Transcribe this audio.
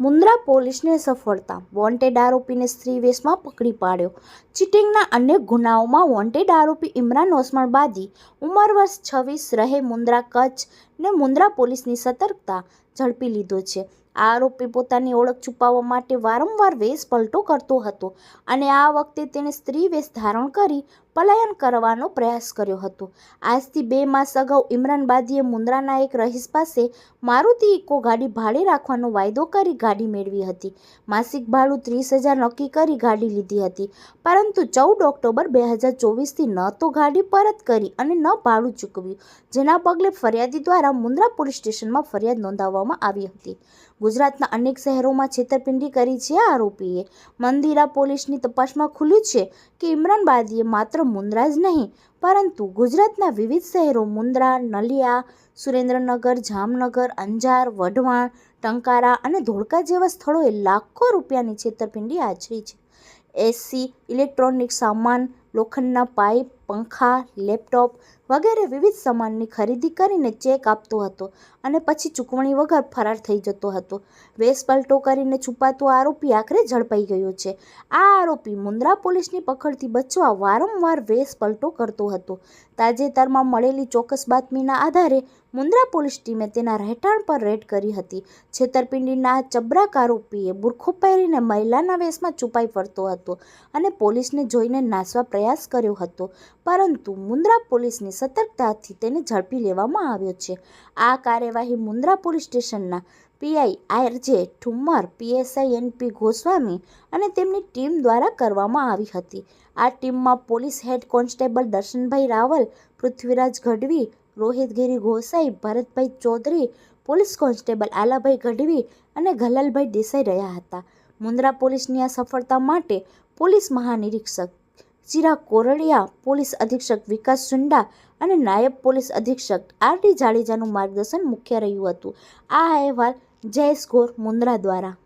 મુન્દ્રા પોલીસને સફળતા. વોન્ટેડ આરોપીને સ્ત્રી વેશમાં પકડી પાડ્યો. ચીટિંગના અનેક ગુનાઓમાં વોન્ટેડ આરોપી ઇમરાન ઓસમાણ બાદી, ઉંમર વર્ષ છવ્વીસ રહે, મુન્દ્રા કચ્છ ને મુન્દ્રા પોલીસની સતર્કતા ઝડપી લીધો છે. આ આરોપી પોતાની ઓળખ છુપાવવા માટે વારંવાર વેશ પલટો કરતો હતો અને આ વખતે તેણે સ્ત્રી વેશ ધારણ કરી પલાયન કરવાનો પ્રયાસ કર્યો હતો. આજથી બે માસ અગાઉ ઇમરાન બાદીએ મુન્દ્રાના એક રહીશ પાસે મારુતિ ઇકો ગાડી ભાડે રાખવાનો વાયદો કરી ગાડી મેળવી હતી. માસિક ભાડું ત્રીસ હજાર નક્કી કરી ગાડી લીધી હતી. પરંતુ ચૌદ ઓક્ટોબર બે હજાર ચોવીસથી ન તો ગાડી પરત કરી અને ન ભાડું ચૂકવ્યું. જેના પગલે ફરિયાદી દ્વારા મુન્દ્રા પોલીસ સ્ટેશનમાં ફરિયાદ નોંધાવવામાં આવી હતી. ગુજરાતના અનેક શહેરોમાં છેતરપિંડી કરી છે આરોપીએ. મંદિરા પોલીસની તપાસમાં ખુલ્યું છે કે ઇમરાન બાદીએ માત્ર મુન્દ્રા જ નહીં, પરંતુ ગુજરાતના વિવિધ શહેરો મુન્દ્રા, નલિયા, સુરેન્દ્રનગર, જામનગર, અંજાર, વઢવાણ, ટંકારા અને ધોળકા જેવા સ્થળોએ લાખો રૂપિયાની છેતરપિંડી આચરી છે. એસી, ઇલેક્ટ્રોનિક સામાન લોખંડના પાઇપ, પંખા, લેપટોપ વગેરે વિવિધ સામાનની ખરીદી કરીને ચેક આપતો હતો અને પછી ચૂકવણી વગર ફરાર થઈ જતો હતો. વેશ પલટો કરીને છુપાતો આરોપી આખરે ઝડપાઈ ગયો છે. આ આરોપી મુન્દ્રા પોલીસની પકડથી બચવા વારંવાર વેશ પલટો કરતો હતો. તાજેતરમાં મળેલી ચોક્કસ બાતમીના આધારે મુન્દ્રા પોલીસ ટીમે તેના રહેઠાણ પર રેડ કરી હતી. છેતરપિંડીના ચબરાક આરોપીએ બુરખો પહેરીને મહિલાના વેશમાં છુપાઈ ફરતો હતો અને પોલીસને જોઈને નાસવા પ્રયાસ કર્યો હતો. પરંતુ મુન્દ્રા પોલીસની સતર્કતાથી તેને ઝડપી લેવામાં આવ્યો છે. આ કાર્યવાહી મુન્દ્રા પોલીસ સ્ટેશનના PI RJ Thummar PSI NP Goswami અને તેમની ટીમ દ્વારા કરવામાં આવી હતી. આ ટીમમાં police head constable Darshanbhai Raval, Prithviraj Gadhvi Rohitgiri Gosai, Bharatbhai Chaudhary, police constable Alabhai Gadhvi અને ગલાલભાઈ દેસાઈ રહ્યા હતા. મુન્દ્રા પોલીસની આ સફળતા માટે પોલીસ મહાનિરીક્ષક ચિરાગ કોરડિયા, પોલીસ અધિક્ષક વિકાસ સુંડા અને નાયબ પોલીસ અધિક્ષક આર ડી જાડેજાનું માર્ગદર્શન મુખ્ય રહ્યું હતું. આ અહેવાલ જયેશ ગોર મુન્દ્રા દ્વારા